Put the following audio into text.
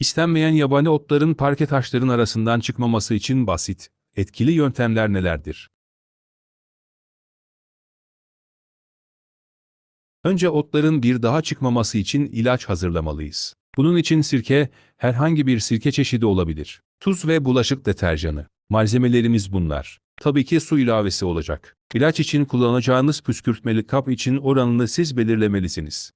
İstenmeyen yabani otların parke taşların arasından çıkmaması için basit, etkili yöntemler nelerdir? Önce otların bir daha çıkmaması için ilaç hazırlamalıyız. Bunun için sirke, herhangi bir sirke çeşidi olabilir. Tuz ve bulaşık deterjanı. Malzemelerimiz bunlar. Tabii ki su ilavesi olacak. İlaç için kullanacağınız püskürtmeli kap için oranını siz belirlemelisiniz.